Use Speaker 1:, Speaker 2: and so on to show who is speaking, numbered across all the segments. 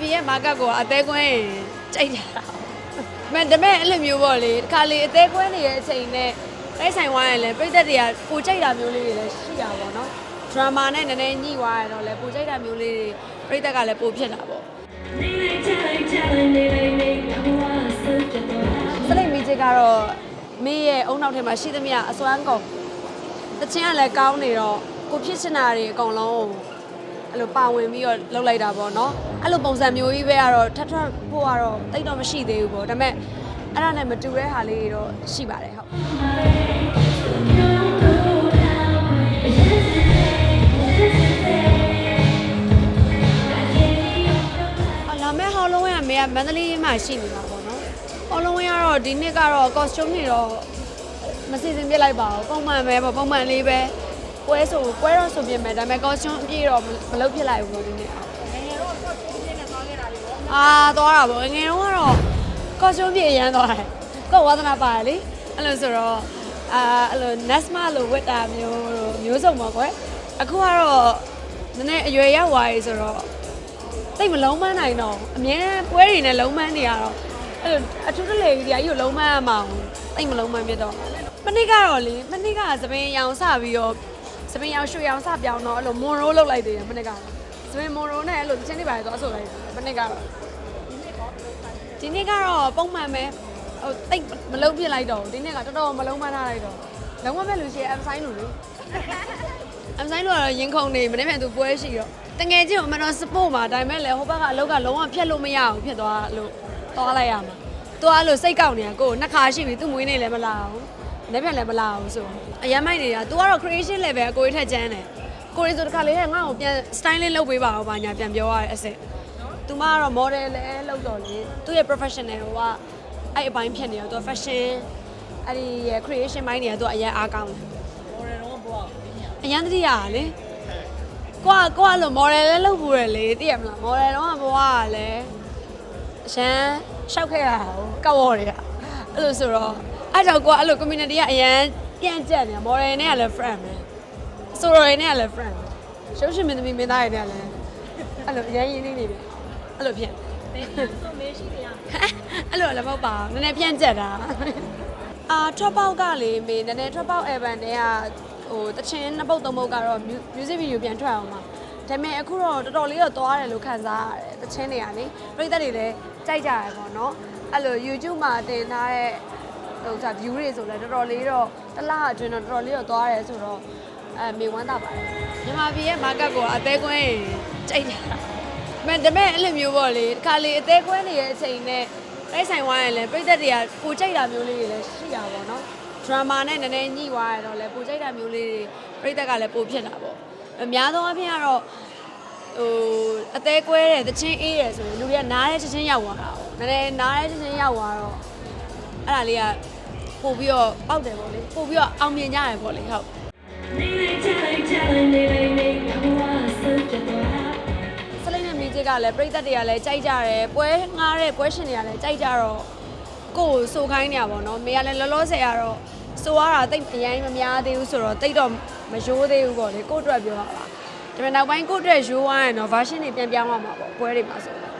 Speaker 1: ပြည်ရဲ့ market ကိုအသေးကွင်းကြိုက်ကြတာ။မဒါပေမဲ့အဲ့လိုမျိုးပေါ့လေတစ်ခါလေအသေးကွင်းနေတဲ့အချိန်နဲ့တိုက်ဆိုင်ဝိုင်းရင်လည်းပြည်သက်တွေကပိုကြိုက်တာမျိုးလေးတွေလည်းရှိတာပေါ့နော်။ drama နဲ့နည်းနည်းညှိသွားရတော့လည်းပိုကြိုက်တာမျိုးလေးတွေပြည်သက်ကလည်းပိုဖြစ်တာပေါ့။
Speaker 2: နေလိုက်ကြလိုက်ကြလိုက်နေလိုက်နေဘဝဆုပ်ကြတော့
Speaker 1: စလိတ်မီချစ်ကတော့မေးရဲ့အုံနောက်ထဲမှာရှိသမျှအစွမ်းကုန်တချင်းကလည်းကောင်းနေတော့ကိုဖြစ်ချင်တာတွေအကုန်လုံးအဲ့လိုပါဝင်ပြီးတော့လှုပ်လိုက်တာပေါ့နော်အဲ့လိုပုံစံမျိုးကြီးပဲကတော့ထပ်ထပ်ဖို့ကတော့တိတ်တော့မရှိသေးဘူးပေါ့ဒါပေမဲ့အဲ့ဒါနဲ့မတူတဲ့ဟာလေးတွေတော့ရှိပါတယ်ဟုတ်အလာမဲ့ဟောလုံးဝကမေကမန္တလေးမှာရှိနေတာပေါ့နော်ဟောလုံးဝကတော့ဒီနှစ်ကတော့ costume တွေတော့မစီစဉ်ပြစ်လိုက်ပါဘူးပုံမှန်ပဲပေါ့ပုံမှန်လေးပဲပွဲဆိုပွဲတော့ဆိုပြင်မယ်ဒါပေမဲ့ costume အပြည့်တော့မလုပ်ဖြစ်လိုက်ဘူးပေါ့ဒီနှစ် အောင်အာသွားတာပေါ့ငယ်တော့ကတော့ကော်စျူးပြည့်ရမ်းသွားတယ်ကိုယ်ဝါသနာပါတယ်လေအဲ့လိုဆိုတော့အာအဲ့လို Nesma လို့ဝတ်တာမျိုးတို့မျိုးစုံပေါ့ကွယ်အခုကတော့နည်းနည်းအရွယ်ရောက်သွားပြီဆိုတော့တိတ်မလုံးမန်းနိုင်တော့အမြဲတမ်းပွဲတွေနဲ့လုံးမန်းနေရတော့အဲ့လိုအထူးတလေကြီးကြီးကိုလုံးမန်းရမအောင်တိတ်မလုံးမန်းဖြစ်တော့မနစ်ကတော့လေမနစ်ကသပင်ရောင်စပြီးတော့သပင်ရောင်ရွှေရောင်စပြောင်းတော့အဲ့လိုမွန်ရိုးလောက်လိုက်သေးတယ်မနစ်ကသ ပင်မွန်ရိုးနဲ့အဲ့လိုချင်းနေပါတယ်သွားဆိုလိုက်တယ်မနစ်ကတော့ဒီနေ့ကတော့ပုံမှန်ပဲဟိုတိတ်မလုံးပြစ်လိုက်တော့ဘူးဒီနေ့ကတော်တော်မလုံးမထားလိုက်တော့လုံးဝမဲ့လူရှိရ M sign လို့လေ M sign လို့ကတော့ရင်ခုန်နေမနေ့ပြန်သူပွဲရှိတော့တငယ်ချင်းကိုအမတော် support မှာဒါပေမဲ့လည်းဟိုဘက်ကအလောက်ကလုံးဝဖြတ်လို့မရအောင်ဖြစ်သွားလို့သွားလိုက်ရမှာသူကအဲ့လိုစိတ်ကောက်နေတာကိုယ်နှစ်ခါရှိပြီသူ့မွေးနေလည်းမလာဘူးနေ့ပြန်လည်းမလာဘူးဆိုအရမ်းမိုက်နေတာ तू ကတော့ creation level ကိုယ်ထက်ကျန်းတယ် ကိုယ်ရီဆိုတခါလေးဟဲ့ငါ့ကိုပြန် style လေးလုပ်ပေးပါဦးပါညာပြန်ပြောရတဲ့အစ်စ်သူမကတော့ model လည်းလုပ်တော့လေသူ့ရဲ့ professional ကအဲ့အပိုင်းဖြစ်နေတော့သူက fashion အဲ့ဒီရဲ့ creation ပိုင်းတွေကသူကအရင်အားကောင်းတယ် model တော့ဘောအရင်တတိယကလေကိုကကိုကလို့ model လည်းလုပ်ဘူးရလေသိရမလား model တော့ဘဝကလည်းအရှမ်းရှောက်ခဲ့ရတာကိုကောက်ဝေါ်တွေကအဲ့လိုဆိုတော့အဲ့ကြောင့်ကိုကအဲ့လို community ကအရင်ပြန့်ကျက်နေတာ model နဲ့ကလည်း friend ပဲ ဆိုတော့နဲ့ကလည်း friend ပဲရှုပ်ရှင်မင်းသမီးမင်းသားတွေနဲ့ကလည်းအဲ့လိုအရင်ရင်းနေနေတယ်အဲ့လိုဖြစ်နေဆိုမေးရှိနေရအဲ့လိုလည်းမဟုတ်ပါဘူးနည်းနည်းပြန့်ကျက်တာအာထွက်ပေါက်ကလေမေနည်းနည်းထွက်ပေါက် event တွေကဟိုတချင်းနှစ်ပုတ်သုံးပုတ်ကတော့ music video ပြန်ထွက်အောင်ပါဒါပေမဲ့အခုတော့တော်တော်လေးတော့သွားတယ်လို့ခံစားရတယ်တချင်းတွေကလေပရိသတ်တွေလည်းကြိုက်ကြရပေါ့နော်အဲ့လို YouTube မှာတင်ထားတဲ့ဟိုစာ view တွေဆိုလည်းတော်တော်လေးတော့တစ်လအတွင်းတော့တော်တော်လေးတော့သွားတယ်ဆိုတော့ အဲမေဝမ်းသာပါတယ်မြန်မာပြည်ရဲ့ market ကိုအသေးကွင်းကြိုက်ကြတာမဒါပေမဲ့အဲ့လိုမျိုးပေါ့လေတစ်ခါလေအသေးကွဲနေတဲ့အချိန်နဲ့တိုက်ဆိုင်ဝိုင်းရင်လည်းပြည်သက်တွေကပိုကြိုက်တာမျိုးလေးတွေလည်းရှိတာပေါ့နော်ဒရာမာနဲ့နည်းနည်းညှိသွားရတော့လည်းပိုကြိုက်တာမျိုးလေးတွေပြည်သက်ကလည်းပိုဖြစ်တာပေါ့အများသောအားဖြင့်ကတော့ဟိုအသေးကွဲတဲ့တချင်းအေးတယ်ဆိုရင်လူတွေကနားတဲ့ချက်ချင်းရောက်သွားတာပေါ့နည်းနည်းနားတဲ့ချက်ချင်းရောက်သွားတော့အဲ့ဒါလေးကပို့ပြီးတော့ပေါက်တယ်ပေါ့လေပို့ပြီးတော့အောင်မြင်ကြတယ်ပေါ့လေဟုတ် စလိမ့်နဲ့မီဂျစ်ကလည်းပြိသက်တွေကလည်းကြိုက်ကြတယ်ပွဲငားတဲ့ပွဲရှင်တွေကလည်းကြိုက်ကြတော့ကိုယ်ကိုစိုးခိုင်းနေရပါတော့မေကလည်းလောလောဆယ်ကတော့စိုးရတာတိတ်အရင်မများသေးဘူးဆိုတော့တိတ်တော့မရိုးသေးဘူးပေါ့လေကိုယ့်အတွက်ပြောတာပါဒါပေမဲ့နောက်ပိုင်းကိုယ့်အတွက်ရိုးသွားရင်တော့ version တွေပြန်ပြောင်းရမှာပေါ့ပွဲတွေမှာဆိုတော့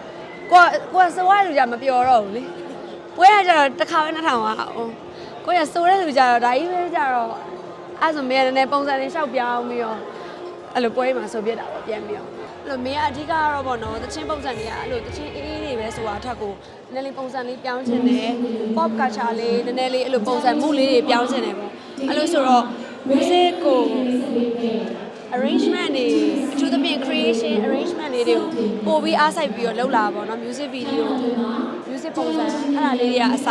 Speaker 1: ကိုကကိုကစိုးရလူကြမပြောတော့ဘူးလေပွဲကကြတော့တစ်ခါပဲနှစ်ထောင်အောင်ကိုကစိုးတဲ့လူကြတော့ဒါကြီးပဲကြတော့ အဲ့ဆိုမေကလည်းပုံစံလေးရှောက်ပြောင်းပြီးတော့အဲ့လိုပွဲမှာဆိုပြစ်တာပေါ့ပြန်ပြီးတော့အဲ့လိုမင်းကအဓိကကတော့ပေါ့နော်တချင်းပုံစံတွေကအဲ့လိုတချင်းအေးအေးတွေပဲဆိုတာအထက်ကိုနည်းနည်းလေးပုံစံလေးပြောင်းချင်တယ် pop culture လေးနည်းနည်းလေးအဲ့လိုပုံစံမှုလေးတွေပြောင်းချင်တယ်ပေါ့အဲ့လိုဆိုတော့ music ကို arrangement တွေအထူးသဖြင့် creation arrangement တွေတွေကိုပို့ပြီးအားစိုက်ပြီးတော့လုပ်လာပါပေါ့နော် music video music ပုံစံအဲ့ဒါလေးတွေကအစ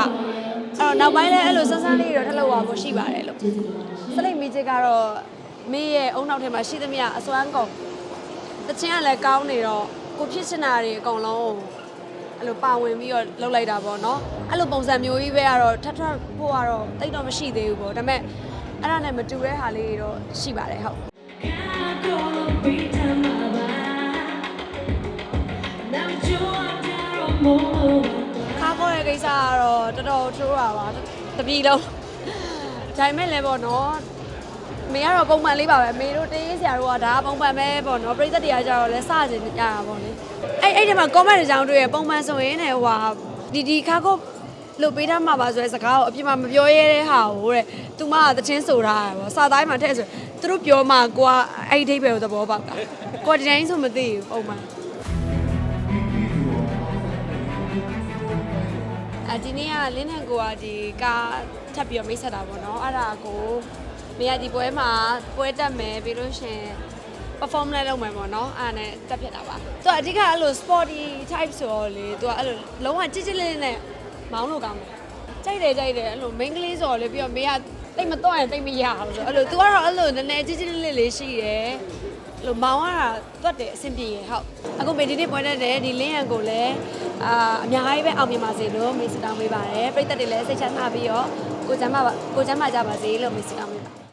Speaker 1: အဲ့တော့နောက်ပိုင်းလည်းအဲ့လိုစမ်းစမ်းလေးတွေတော့ထပ်လုပ်ရဖို့ရှိပါတယ်လို့စလိတ်မီဂျစ်ကတော့မေးရဲ့အုံနောက်ထဲမှာရှိသမျှအစွမ်းကုန်တချင်းကလည်းကောင်းနေတော့ကိုဖြစ်ချင်တာတွေအကုန်လုံးအဲ့လိုပါဝင်ပြီးတော့လုပ်လိုက်တာပေါ့နော်အဲ့လိုပုံစံမျိုးကြီးပဲကတော့ထပ်ထပ်ဖို့ကတော့တိတ်တော့မရှိသေးဘူးပေါ့ဒါပေမဲ့အဲ့ဒါနဲ့မတူတဲ့ဟာလေးတွေတော့ရှိပါတယ်ဟုတ်
Speaker 2: Cago Britamaba Now you're more
Speaker 1: ခါခေါ်တဲ့ကိ စ္စကတော့တော်တော်ထိုးတာပါတပီလုံးဒါပေမဲ့လည်းပေါ့နော်မေကတော့ပုံမှန်လေးပါပဲမေတို့တေးရေးဆရာတို့ကဒါကပုံမှန်ပဲပေါ့နော်ပရိသတ်တွေကကြတော့လဲစကြင်ကြတာပေါ့လေအဲ့အဲ့ဒီမှာ comment တွေကြောင်းတွေ့ရပုံမှန်ဆိုရင်လည်းဟိုဟာဒီဒီခါကိုလုတ်ပေးထားမှာပါဆိုတဲ့စကားကိုအပြစ်မမပြောရဲတဲ့ဟာကိုတဲ့သူမကသချင်းဆိုထားတာပေါ့စာသားမှာထည့်ဆိုသူတို့ပြောမှကိုကအဲ့ဒီအဓိပ္ပာယ်ကိုသဘောပေါက်တာကိုကဒီတိုင်းဆိုမသိဘူးပုံမှန် ဒီနေ့ကလင်းဟန်ကိုကဒီကားထပ်ပြီးတော့မိတ်ဆက်တာပေါ့နော်အဲ့ဒါကိုမေရဒီပွဲမှာပွဲတက်မယ်ပြီးလို့ရှရင် perform လည်းလုပ်မယ်ပေါ့နော်အဲ့ဒါနဲ့တက်ဖြစ်တာပါသူကအဓိကအဲ့လို sporty type ဆိုတော့လေသူကအဲ့လိုလုံးဝကြစ်ကြစ်လေးလေးနဲ့မောင်းလို့ကောင်းတယ်ကြိုက်တယ်ကြိုက်တယ်အဲ့လို main ကလေးဆိုတော့လေပြီးတော့မေကတိတ်မတော့ရင်တိတ်မရအောင်ဆိုအဲ့လို तू ကတော့အဲ့လိုနည်းနည်းကြစ်ကြစ်လေးလေးလေးရှိတယ်အဲ့လိုမောင်းရတာတွတ်တယ်အဆင်ပြေရဟုတ်အခုမေဒီနေ့ပွဲတက်တယ်ဒီလင်းရန်ကိုလည်း အာအများကြီးပဲအောင်မြင်ပါစေလို့မေစတောင်းပေးပါတယ်ပြိသက်တွေလည်းစိတ်ချမ်းသာပြီးတော့ကိုချမ်းပါကိုချမ်းပါကြပါစေလို့မေစတောင်းပေးပါ